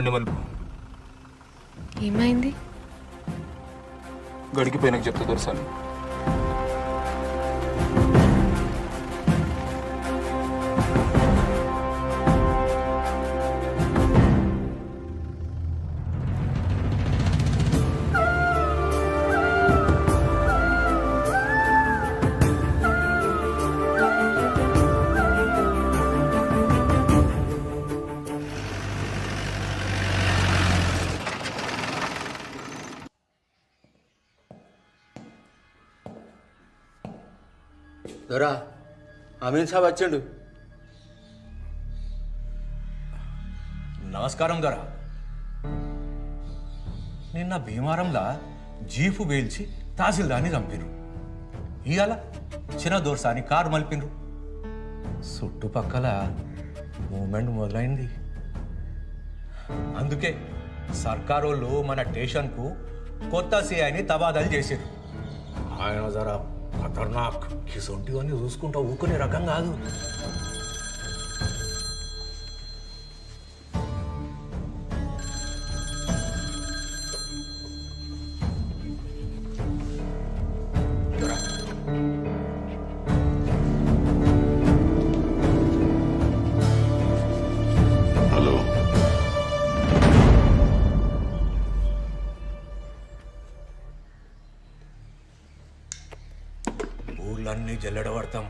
బండి మలుపు ఏమైంది? గడికిపోయినాక చెప్తా దొరసాను అమీన్ సాబ్ వచ్చిండు. నమస్కారం దొర నిన్న భీమారంలా జీపు వేల్చి తహసీల్దార్ని చంపిరు ఇవాళ చిన్న దోర్సాని కారు మలిపినరు చుట్టుపక్కల మూమెంట్ మొదలైంది. అందుకే సర్కారోళ్ళు మన స్టేషన్కు కొత్త సిఐని తబాదలు చేశారు ఆయన జర ఖతర్నాక్ కిసొంటివన్నీ చూసుకుంటా ఊకునే రకం కాదు ఊర్లన్నీ జల్లెడబడతాం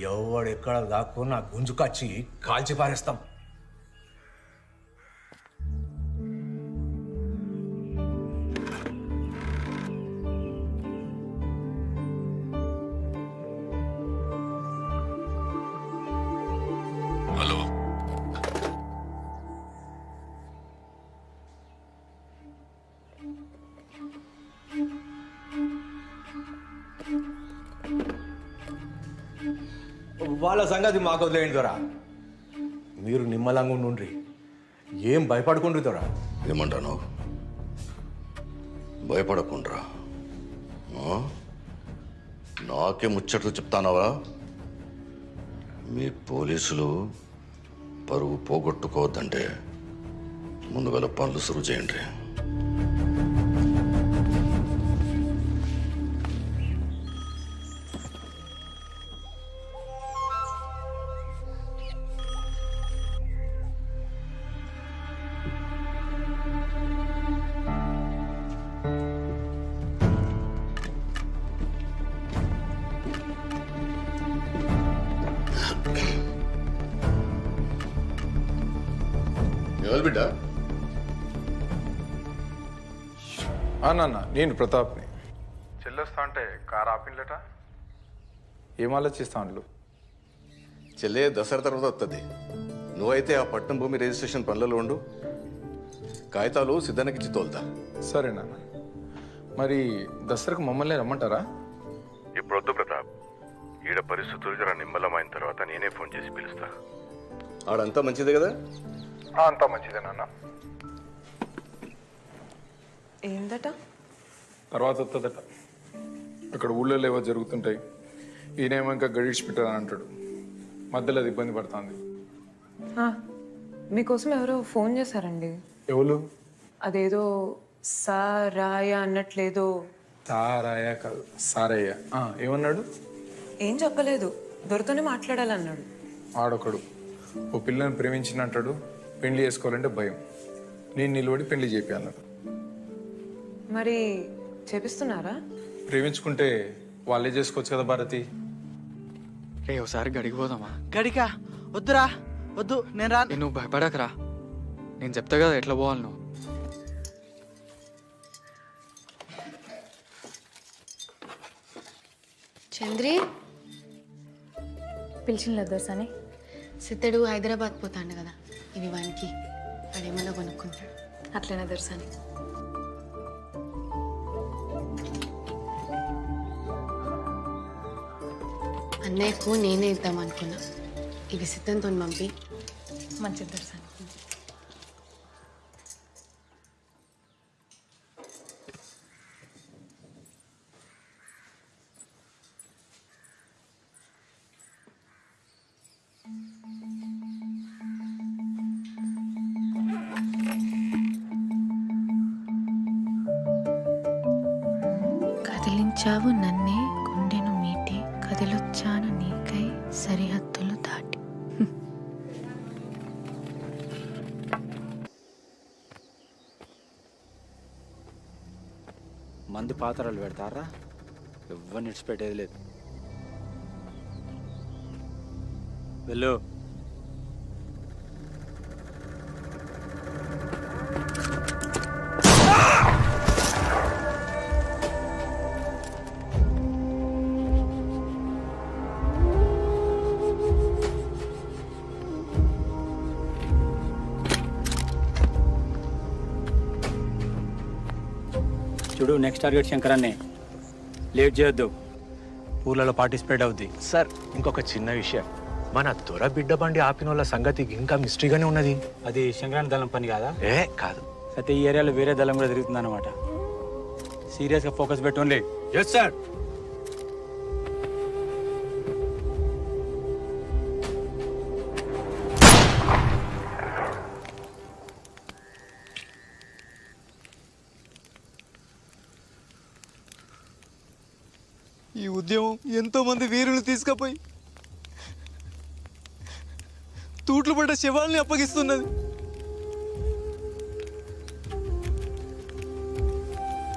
ఎవడెక్కడ దాక్కున్నా గుంజుకొచ్చి కాల్చి పారేస్తాం. వాళ్ళ సంగతి మాకు వదిలేయండి దొరా. మీరు నిమ్మలంగా ఉండుండ్రి. ఏం భయపడకుండ్రి దొరా. ఏమంటాను? భయపడకుండ్రా. నాకే ముచ్చట్లు చెప్తానవా? మీ పోలీసులు పరువు పోగొట్టుకోవద్దంటే ముందుగల పనులు సురువు చేయండి. ఎవరు బిడ్డ? నాన్న నేను ప్రతాప్ని. చెల్లొస్తా అంటే కారు ఆపిన్లట ఏం ఆలోచిస్తా అండ్లు చెల్లే దసరా తర్వాత వస్తుంది నువ్వైతే ఆ పట్నం భూమి రిజిస్ట్రేషన్ పనులలో ఉండు. కాగితాలు సిద్ధానికి తోలుతా. సరే నాన్న. మరి దసరాకు మమ్మల్ని రమ్మంటారా? ఇప్పుడు వద్దు ప్రతాప్. ఈడ పరిస్థితులు జర నిమ్మలమైన తర్వాత నేనే ఫోన్ చేసి పిలుస్తా. ఆడంతా మంచిదే కదా? అంతా మంచిదే నాన్న. ఏందట? తర్వాత వస్తుందట అక్కడ ఊళ్ళో ఏవో జరుగుతుంటాయి ఈయనేమో ఇంకా గడిచి పెట్టాలని అంటాడు. మధ్యలో అది ఇబ్బంది పడుతుంది. ఆ, మీకోసం ఎవరో ఫోన్ చేశారండి. ఎవరు? అదేదో సారాయ అన్నట్లేదో. సారయ్య కాదు సారయ్య. ఆ, ఏమన్నాడు? ఏం చెప్పలేదు దొరతోనే మాట్లాడాలన్నాడు. ఆడొకడు. ఓ పిల్లని ప్రేమించినట్టాడు పెళ్ళి చేసుకోవాలంటే భయం. నేను నిలబడి పెళ్ళి చేయాలన్నాడు మరి చేపిస్తున్నారా? ప్రేమించుకుంటే వాళ్ళే చేసుకోవచ్చు కదా భారతి. రే ఒకసారి గడికి పోదామా? గడికా? వద్దురా? వద్దు నేను రా నువ్వు భయపడకరా. నేను చెప్తా కదా ఎట్లా పోవాలి నువ్వు. చంద్రి? పిలిచిన దోసని సిద్ధడు హైదరాబాద్ పోతాడు కదా. ఇవి వానికి వాడేమన్నా కొనుక్కుంటాడు. అట్లనే దర్శని అన్నయ్యకు నేనే ఇద్దాం అనుకున్నా. ఇవి సిద్ధంతో పంపి. మంచిది దర్శని కదిలించావు నన్నే గుండెను మీటి కదిలొచ్చాను నీకై సరిహద్దులు దాటి. మందు పాత్రలు పెడతారా? ఎవ్వరు నిడిచిపెట్టేది లేదు. వెళ్ళు. Next target శంకరన్నే. లేట్ చేయొద్దు. ఊర్లలో పార్టిసిపేట్ అవుద్ది. సార్ ఇంకొక చిన్న విషయం. మన దొర బిడ్డ బండి ఆపిన వాళ్ళ సంగతి ఇంకా మిస్టరీగానే ఉన్నది. అది శంకరాన్ని దళం పని కాదా? ఏ కాదు. అయితే ఈ ఏరియాలో వేరే దళం కూడా తిరుగుతుంది అనమాట సీరియస్గా ఫోకస్ పెట్టుకోండి. ఎస్ సార్ ఉద్యమం ఎంతోమంది వీరులు తీసుకుపోయి తూట్లు పడ్డ శవాల్ని అప్పగిస్తున్నది.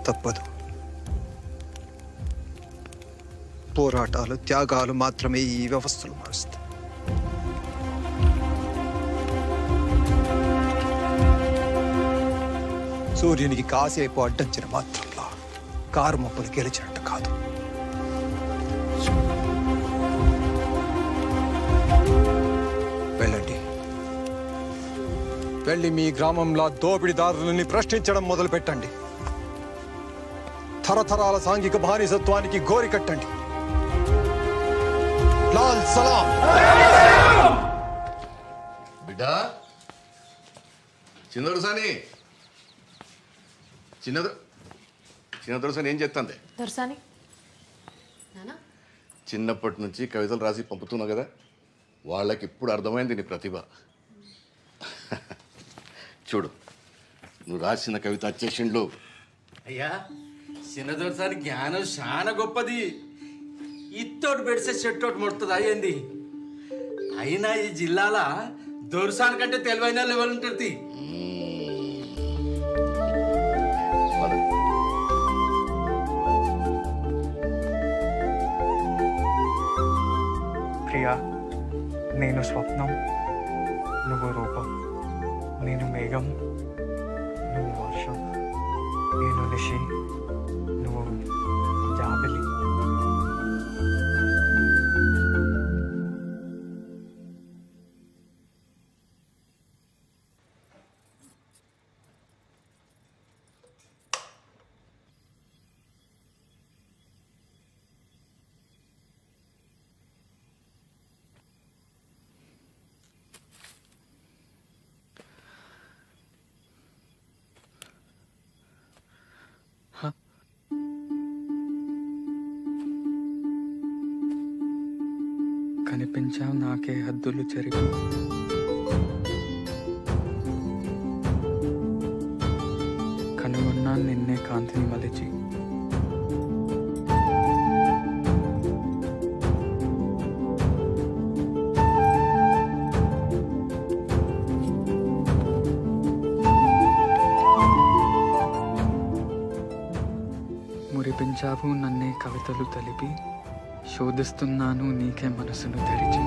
తప్పదు. పోరాటాలు త్యాగాలు మాత్రమే ఈ వ్యవస్థలు మారుస్తాయి. సూర్యునికి కాసేపు అడ్డంచిన మాత్రంలో కారు మొప్పలు గెలిచినట్టు కాదు. వెళ్ళి మీ గ్రామంలో దోపిడీదారులని ప్రశ్నించడం మొదలు పెట్టండి తరతరాల సాంఘిక బానిసత్వానికి గోరి కట్టండి. లాల్ సలాం! బిడ్డ! చిన్నదొరసాని చిన్నద చిన్నదొరసాని ఏం నానా? చిన్నప్పటి నుంచి కవితలు రాసి పంపుతున్నావు కదా? వాళ్ళకి ఇప్పుడు అర్థమైంది నీ ప్రతిభ. చూడు నువ్వు రాసిన కవిత వచ్చేసిండు అయ్యా చిన్నదొరసారి జ్ఞానం చాలా గొప్పది. ఇత్తోటి పెడితే చెట్టోటి ముడుతుంది అయ్యింది అయినా ఈ జిల్లాల దొరసాని కంటే తెలివైన లెవెల్ ఉంటుంది. ప్రియా నేను స్వప్నం నేను మేఘం కనిపించావు నాకే హద్దులు చెరిగి కనుగొన్నా నిన్నే కాంతిని మలిచి. మురిపించావు నన్నే కవితలు తలిపి. శోధిస్తున్నాను నీకే మనసును తెరిచి.